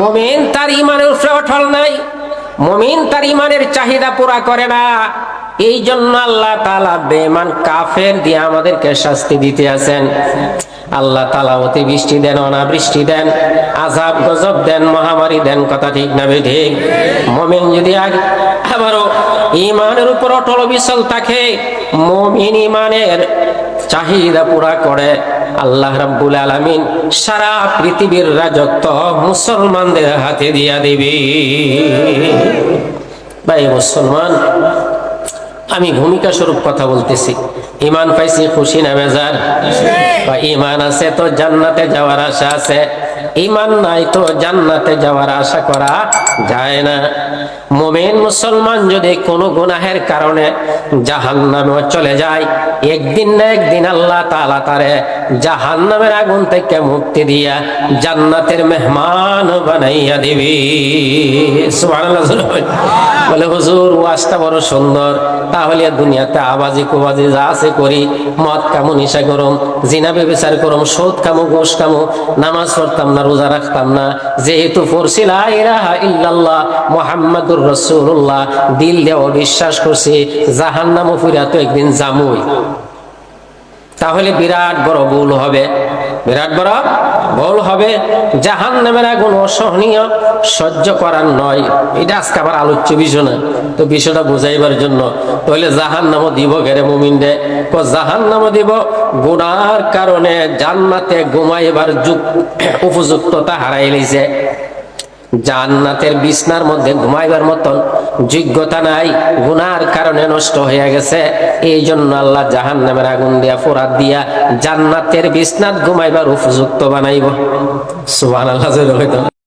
মমিন তার ইমানের উপরে অটল নাই। মমিন তার ইমানের চাহিদা পুরা করে না। এই জন্য আল্লাহ তালা বেমান কাফের দিয়ে আমাদেরকে শাস্তি দিতে আছেন। আল্লাহ তালা অতি বৃষ্টি দেন, অনাবৃষ্টি দেন আজাব গজব দেন, মহামারী দেন, কথা ঠিক না ঠিক? মমিন যদি আবারও ইমানের উপর অটল বিচল থাকে, মমিন ইমানের চাহিদা পুরা করে। আল্লাহ রাব্বুল আলামিন সারা পৃথিবীর রাজত্ব মুসলমানদের হাতে দিয়া দিবি। ভাই মুসলমান আমি ভূমিকা স্বরূপ কথা বলতেছি। ইমান পাইছি খুশি না বেজার? ইমান আছে তো জান্নাতে যাওয়ার আশা আছে। ইমান নাই তো জান্নাতে যাওয়ার আশা করা যায় না। মোমেন মুসলমান যদি কোনো গুনাহের কারণে জাহান নামেও চলে যায়, একদিন না একদিন আল্লাহ তালা তারে জাহান নামের আগুন থেকে মুক্তি দিয়া জান্নাতের মেহমান বানাইয়া দিবি। সুবহানাল্লাহ। বলে, হুজুর ওয়াজটা বড় সুন্দর। তাহলে দুনিয়াতে আবাজি কুবাজি যা আছে করি। মদ কামু নিশা করম, জিনা বেবিচার করম, সুদ কামু ঘুষ কামু নামাজ পড়তাম না, রোজা রাখতাম না। যেহেতু পড়ছি, লা ইল্লাল্লাহ, মুহাম্মাদুর রাসূলুল্লাহ, দিল দিয়ে বিশ্বাস করছি, জাহান্নামও ফিরা তো একদিন জামুই তাহলে বিরাট বড় ভুল হবে। বিরাট বড় ভুল হবে। জাহান নামের আগুন অসহনীয়, সহ্য করার নয়। এটা আজকে আবার আলোচ্য বিষয় না। তো বিষয়টা বোঝাইবার জন্য তাহলে জাহান নামও দিব ঘেরে মুমিন ক জাহান নামও দিব। গুনার কারণে জান্নাতে ঘুমাইবার যুগ উপযুক্ততা হারাই লইছে। জান্নাতের বিছনার মধ্যে ঘুমাইবার মতন যোগ্যতা নাই, গুনার কারণে নষ্ট হয়ে গেছে এই জন্য আল্লাহ জাহান নামের আগুন দিয়া, ফোরাত দিয়া জান্নাতের বিছনাত ঘুমাইবার উপযুক্ত বানাইব জোরে কইতাম।